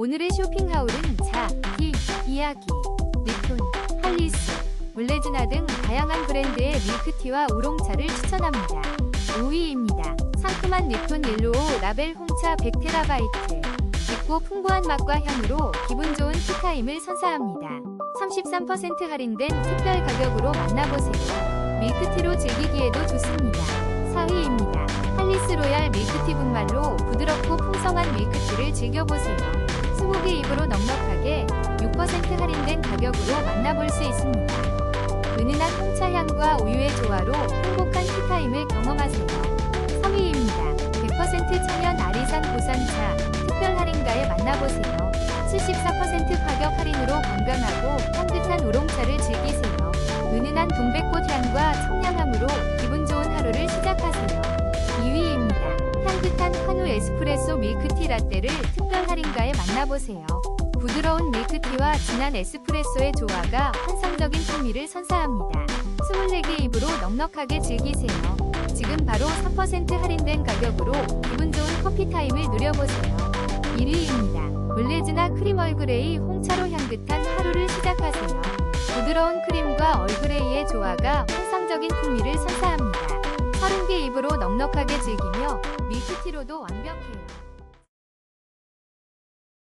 오늘의 쇼핑 하울은 자, 기, 이야기, 리톤, 할리스, 블레즈나 등 다양한 브랜드의 밀크티와 우롱차를 추천합니다. 5위입니다. 상큼한 립톤 옐로우 라벨 홍차 100테라바이트. 깊고 풍부한 맛과 향으로 기분 좋은 티타임을 선사합니다. 33% 할인된 특별 가격으로 만나보세요. 밀크티로 즐기기에도 좋습니다. 4위입니다. 로얄 밀크티 분말로 부드럽고 풍성한 밀크티를 즐겨보세요. 20개 입으로 넉넉하게 6% 할인된 가격으로 만나볼 수 있습니다. 은은한 홍차 향과 우유의 조화로 행복한 티타임을 경험하세요. 3위입니다. 100% 천연 아리산 고산차 특별 할인가에 만나보세요. 74% 가격 할인으로 건강하고 향긋한 우롱차를 즐기세요. 은은한 동백꽃 향과 청량함으로 기분 좋은 에스프레소 밀크티 라떼를 특별 할인가에 만나보세요. 부드러운 밀크티와 진한 에스프레소의 조화가 환상적인 풍미를 선사합니다. 24개 입으로 넉넉하게 즐기세요. 지금 바로 3% 할인된 가격으로 기분 좋은 커피 타임을 누려보세요. 1위입니다. 블레즈나 크림 얼그레이 홍차로 향긋한 하루를 시작하세요. 부드러운 크림과 얼그레이의 조화가 환상적인 풍미를 선사합니다. 30개 입으로 넉넉하게 즐기며 밀크티로도 완벽해요.